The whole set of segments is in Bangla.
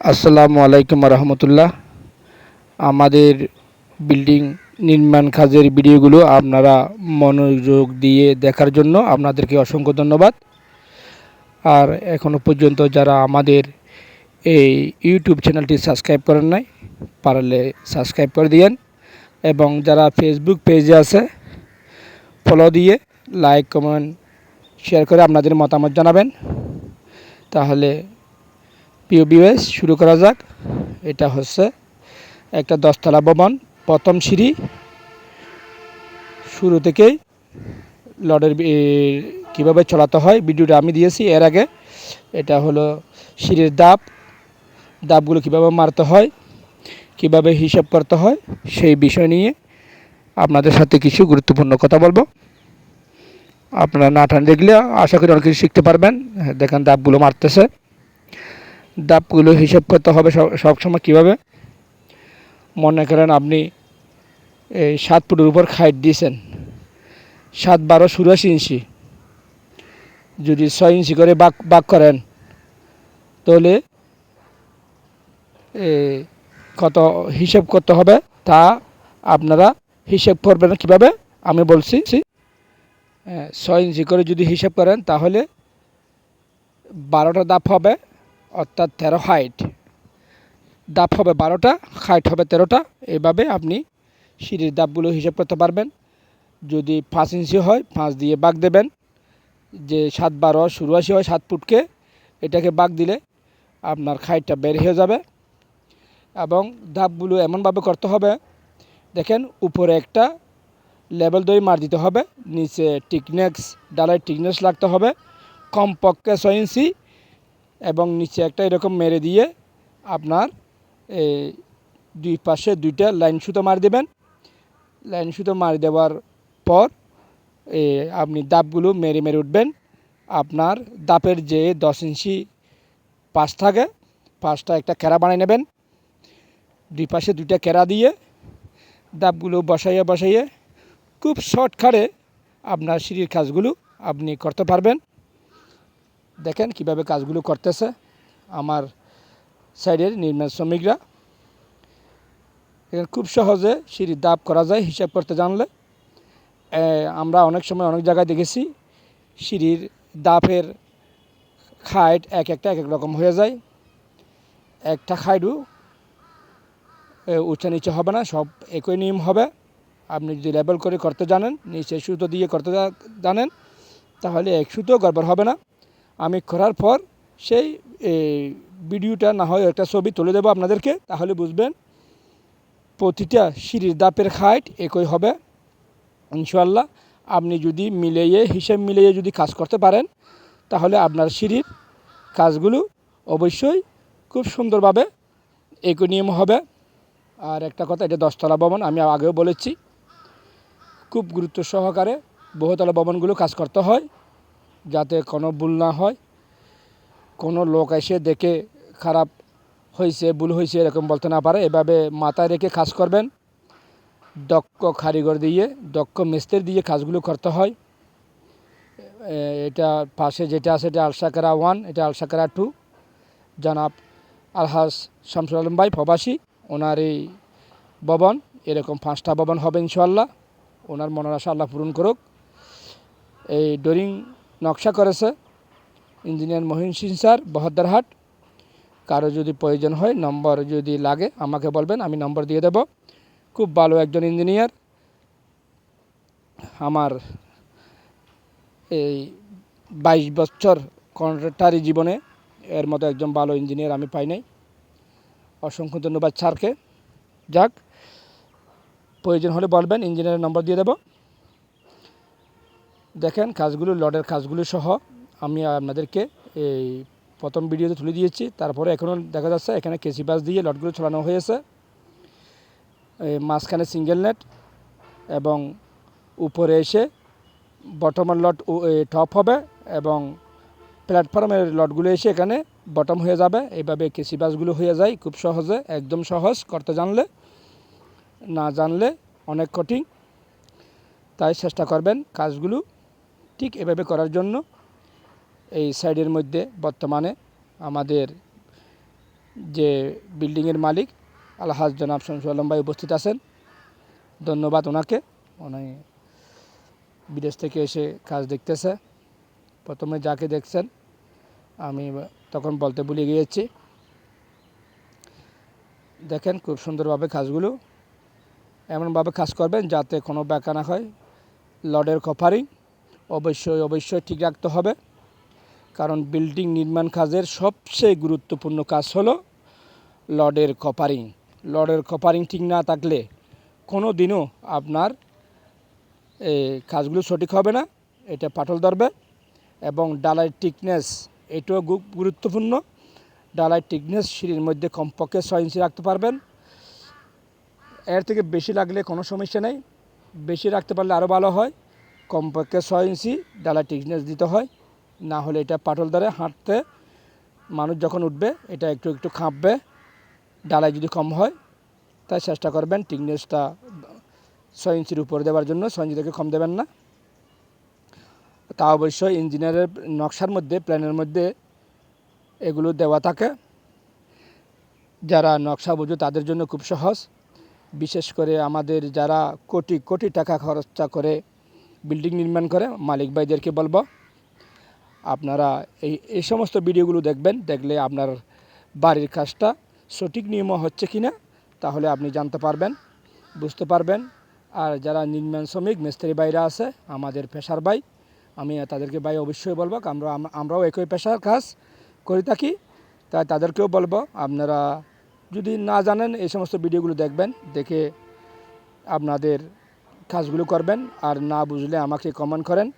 আসসালামু আলাইকুম রহমতুল্লাহ। আমাদের বিল্ডিং নির্মাণ কাজের ভিডিওগুলো আপনারা মনোযোগ দিয়ে দেখার জন্য আপনাদেরকে অসংখ্য ধন্যবাদ। আর এখনও পর্যন্ত যারা আমাদের এই ইউটিউব চ্যানেলটি সাবস্ক্রাইব করেন নাই, পারলে সাবস্ক্রাইব করে দিয়েন এবং যারা ফেসবুক পেজে আছে ফলো দিয়ে লাইক কমেন্ট শেয়ার করে আপনাদের মতামত জানাবেন। তাহলে প্রিয় শুরু করা যাক। এটা হচ্ছে একটা দশতলা ভবন, প্রথম সিঁড়ি। শুরু থেকেই লডের কীভাবে চলাতে হয়, ভিডিওটা আমি দিয়েছি এর আগে। এটা হলো সিঁড়ির দাপ। দাপগুলো কীভাবে মারতে হয়, কীভাবে হিসাব করতে হয়, সেই বিষয় নিয়ে আপনাদের সাথে কিছু গুরুত্বপূর্ণ কথা বলব। আপনারা না টান দেখলে আশা করি অনেক কিছু শিখতে পারবেন। দেখেন দাপগুলো মারতেছে। দাপগুলো হিসাব করতে হবে সব- সবসময় কীভাবে? মনে করেন আপনি এই সাত ফুটের উপর খাইট দিয়েছেন। সাত বারো চুরাশি ইঞ্চি। যদি ছয় ইঞ্চি করে বাক বাক করেন, তাহলে কত হিসেব করতে হবে তা আপনারা হিসেব করবেন কীভাবে? আমি বলছি ছয় ইঞ্চি করে যদি হিসেব করেন, তাহলে বারোটা দাপ হবে। অর্থাৎ তেরো হাইট দাপ হবে বারোটা হাইট হবে তেরোটা। এভাবে আপনি সিঁড়ির দাপগুলো হিসাব করতে পারবেন। যদি পাঁচ ইঞ্চি হয়, পাঁচ দিয়ে বাঘ দেবেন। যে সাত বারো চুরাশি হয় সাত ফুটকে, এটাকে বাগ দিলে আপনার খাইটটা বের হয়ে যাবে। এবং ধাপগুলো এমনভাবে করতে হবে, দেখেন উপরে একটা লেভেল দই মার দিতে হবে, নিচে টিকনেক্স ডালাই টিকনেক্স লাগতে হবে। কমপক্ষে ছয় ইঞ্চি এবং নিচে একটা এরকম মেরে দিয়ে আপনার এই দুই পাশে দুইটা লাইন সুতো মার দেবেন। লাইন সুতো মার দেওয়ার পর এ, আপনি দাপগুলো মেরে মেরে উঠবেন। আপনার দাপের যে দশ ইঞ্চি পাশ থাকে পাশটা একটা কেরা বানিয়ে নেবেন। দুই পাশে দুইটা কেরা দিয়ে দাপগুলো বসাইয়ে বসাইয়ে খুব শর্ট শর্টকাটে আপনার সিঁড়ির কাজগুলো আপনি করতে পারবেন। দেখেন কীভাবে কাজগুলো করতেছে আমার সাইডের নির্মাণ শ্রমিকরা। এখানে খুব সহজে সিঁড়ির দাপ করা যায়, হিসাব করতে জানলে। আমরা অনেক সময় অনেক জায়গায় দেখেছি সিঁড়ির দাপের খাইট এক একটা এক এক রকম হয়ে যায়। একটা খাইডু উঁচা নিচে হবে না, সব একই নিয়ম হবে। আপনি যদি লেবেল করে করতে জানেন, নিচে সুতো দিয়ে করতে জানেন, তাহলে এক সুতো গড়বড় হবে না। আমি করার পর সেই ভিডিওটা না হয় একটা ছবি তুলে দেবো আপনাদেরকে, তাহলে বুঝবেন প্রতিটা সিঁড়ির দাপের হাইট একই হবে ইনশাল্লাহ আপনি যদি মিলিয়ে, হিসেব মিলিয়ে যদি কাজ করতে পারেন, তাহলে আপনার সিঁড়ির কাজগুলো অবশ্যই খুব সুন্দরভাবে নিয়ম হবে। আর একটা কথা, এটা দশতলা ভবন, আমি আগেও বলেছি, খুব গুরুত্ব সহকারে বহুতলা ভবনগুলো কাজ করতে হয়। যাতে কোনো ভুল না হয়। কোনো লোক এসে দেখে খারাপ হয়েছে ভুল হয়েছে এরকম বলতে না পারে। এভাবে মাথায় রেখে কাজ করবেন। দক্ষ কারিগর দিয়ে, দক্ষ মিস্ত্রি দিয়ে কাজগুলো করতে হয়। এটা পাশে যেটা আছে, এটা আলসাকারা ওয়ান, এটা আলসাকারা টু। জনাব আলহাস শামসুল আলম ভাই প্রবাসী ওনার এই ভবন, এরকম পাঁচটা ভবন হবে ইনশাল্লাহ ওনার মনের আশা আল্লাহ পূরণ করুক। এই ডোরিং নকশা করেছে। ইঞ্জিনিয়ার মহিন সিং স্যার বহদ্দারহাট কারও যদি প্রয়োজন হয়, নম্বর যদি লাগে, আমাকে বলবেন, আমি নম্বর দিয়ে দেব। খুব ভালো একজন ইঞ্জিনিয়ার। আমার এই বাইশ বছর কন্ট্রাক্টারি জীবনে এর মতো একজন ভালো ইঞ্জিনিয়ার আমি পাই নাই। অসংখ্য ধন্যবাদ স্যারকে। যাক, প্রয়োজন হলে বলবেন, ইঞ্জিনিয়ারের নম্বর দিয়ে দেব। দেখেন কাজগুলো লডের কাজগুলো সহ আমি আপনাদেরকে এই প্রথম ভিডিওতে তুলে দিয়েছি। তারপরে এখনও দেখা যাচ্ছে এখানে কেসি বাস দিয়ে লটগুলো ছড়ানো হয়েছে। মাঝখানে সিঙ্গেল নেট এবং উপরে এসে বটমের লট টপ হবে এবং প্ল্যাটফর্মের লটগুলো এসে এখানে বটম হয়ে যাবে। এইভাবে কেসি বাসগুলো হয়ে যায় খুব সহজে, একদম সহজ, করতে জানলে, না জানলে অনেক কঠিন। তাই চেষ্টা করবেন কাজগুলো ঠিক এভাবে করার জন্য এই সাইডের মধ্যে বর্তমানে আমাদের যে বিল্ডিংয়ের মালিক আলহাজ জনাব শামসুল আলম ভাই উপস্থিত আছেন। ধন্যবাদ ওনাকে। উনি বিদেশ থেকে এসে কাজ দেখতেছে। প্রথমে যাকে দেখছেন, আমি তখন বলতে ভুলে গিয়েছি। দেখেন খুব সুন্দরভাবে কাজগুলো। এমনভাবে কাজ করবেন যাতে কোনো ব্যাকা না হয়। লডের কভারিং অবশ্যই অবশ্যই ঠিক রাখতে হবে। কারণ বিল্ডিং নির্মাণ কাজের সবচেয়ে গুরুত্বপূর্ণ কাজ হলো লডের কপারিং লডের কপারিং ঠিক না থাকলে কোনো দিনও আপনার কাজগুলো সঠিক হবে না। এটা পাটল ধরবে এবং ডালাই টিকনেস এটাও গুরুত্বপূর্ণ। ডালাই টিকনেস সিঁড়ির মধ্যে কমপক্ষে ছয় ইঞ্চি রাখতে পারবেন। এর থেকে বেশি লাগলে কোনো সমস্যা নেই। বেশি রাখতে পারলে আরও ভালো হয়। কমপক্ষে ছয় ইঞ্চি ডালাই টিকনেস দিতে হয়। না হলে এটা পাটল দ্বারা হাঁটতে মানুষ যখন উঠবে, এটা একটু একটু খাঁপবে। ডালাই যদি কম হয়, তাই চেষ্টা করবেন টিকনেসটা ছয় ইঞ্চির উপর দেওয়ার জন্য। ছয় ইঞ্চি থেকে কম দেবেন না। তা অবশ্যই ইঞ্জিনিয়ারের নকশার মধ্যে, প্ল্যানের মধ্যে এগুলো দেওয়া থাকে। যারা নকশা বুঝো তাদের জন্য খুব সহজ। বিশেষ করে আমাদের যারা কোটি কোটি টাকা খরচা করে বিল্ডিং নির্মাণ করে, মালিক ভাইদেরকে বলব, আপনারা এই এই সমস্ত ভিডিওগুলো দেখবেন, দেখলে আপনার বাড়ির কাজটা সঠিক নিয়ম হচ্ছে কি না তাহলে আপনি জানতে পারবেন, বুঝতে পারবেন। আর যারা নির্মাণ শ্রমিক, মিস্ত্রি বাইরা আছে, আমাদের পেশার ভাই, আমি তাদেরকে ভাই অবশ্যই বলব আমরা, আমরাও একই পেশার কাজ করে থাকি, তাই তাদেরকেও বলব, আপনারা যদি না জানেন, এই সমস্ত ভিডিওগুলো দেখবেন, দেখে আপনাদের কাজগুলো করবেন আর না বুঝলে আমাকে কমেন্ট করেন।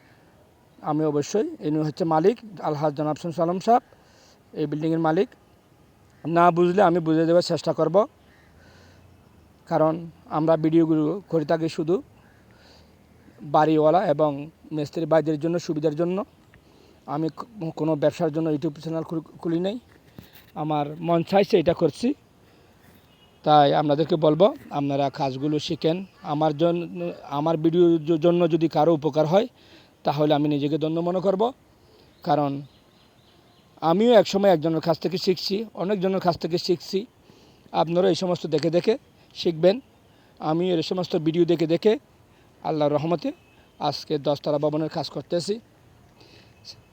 আমি অবশ্যই ইনি হচ্ছে মালিক আলহাজ জনাব শামসুল আলম সাহেব, এই বিল্ডিংয়ের মালিক। না বুঝলে আমি বুঝে দেওয়ার চেষ্টা করব। কারণ আমরা ভিডিওগুলো করে থাকি শুধু বাড়িওয়ালা এবং মিস্ত্রি বাইদের জন্য, সুবিধার জন্য। আমি কোনো ব্যবসার জন্য ইউটিউব চ্যানেল খুলি নেই। আমার মন চাইছে এটা করছি। তাই আপনাদেরকে বলব, আপনারা কাজগুলো শিখেন। আমার জন্য আমার ভিডিওর জন্য যদি কারও উপকার হয়, তাহলে আমি নিজেকে ধন্য মনে করব। কারণ আমিও একসময় একজনের কাছ থেকে শিখছি, অনেকজনের কাছ থেকে শিখছি। আপনারা এই সমস্ত দেখে দেখে শিখবেন। আমি এই সমস্ত ভিডিও দেখে দেখে আল্লাহর রহমতে আজকে দশতলা ভবনের কাজ করতেছি।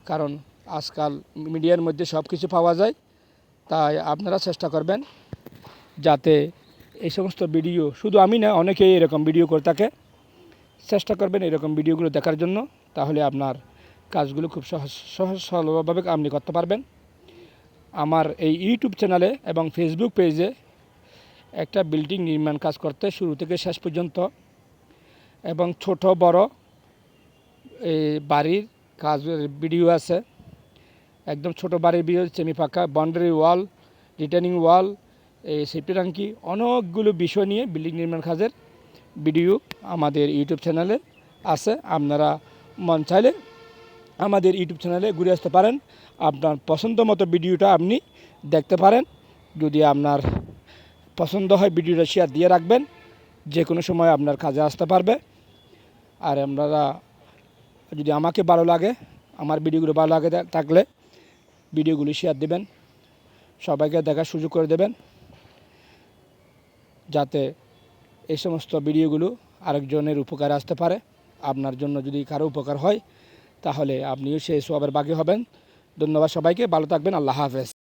কারণ আজকাল মিডিয়ার মধ্যে সব কিছু পাওয়া যায়, তাই আপনারা চেষ্টা করবেন যাতে এই সমস্ত ভিডিও শুধু আমি না, অনেকেই এরকম ভিডিও করে থাকে। চেষ্টা করবেন এরকম ভিডিওগুলো দেখার জন্য, তাহলে আপনার কাজগুলো খুব সহজ সহজ, সরলভাবে আপনি করতে পারবেন। আমার এই ইউটিউব চ্যানেলে এবং ফেসবুক পেজে একটা বিল্ডিং নির্মাণ কাজ করতে শুরু থেকে শেষ পর্যন্ত এবং ছোট, বড় এই বাড়ির কাজের ভিডিও আছে। একদম ছোট বাড়ির ভিডিও সেমি পাকা বাউন্ডারি ওয়াল রিটার্নিং ওয়াল এই সেফটি ট্যাঙ্কি অনেকগুলো বিষয় নিয়ে বিল্ডিং নির্মাণ কাজের ভিডিও আমাদের ইউটিউব চ্যানেলে আছে। আপনারা মন চাইলে আমাদের ইউটিউব চ্যানেলে ঘুরে আসতে পারেন। আপনার পছন্দ মতো ভিডিওটা আপনি দেখতে পারেন। যদি আপনার পছন্দ হয় ভিডিওটা শেয়ার দিয়ে রাখবেন। যে কোনো সময় আপনার কাজে আসতে পারবে। আর আপনারা যদি আমাকে ভালো লাগে, আমার ভিডিওগুলো ভালো লাগে থাকলে ভিডিওগুলি শেয়ার দেবেন। সবাইকে দেখার সুযোগ করে দেবেন। যাতে এই সমস্ত ভিডিওগুলো আরেকজনের উপকারে আসতে পারে। আপনার জন্য যদি কারও উপকার হয়, তাহলে আপনিও সেই সবের বাকি হবেন। ধন্যবাদ সবাইকে, ভালো থাকবেন, আল্লাহ হাফেজ।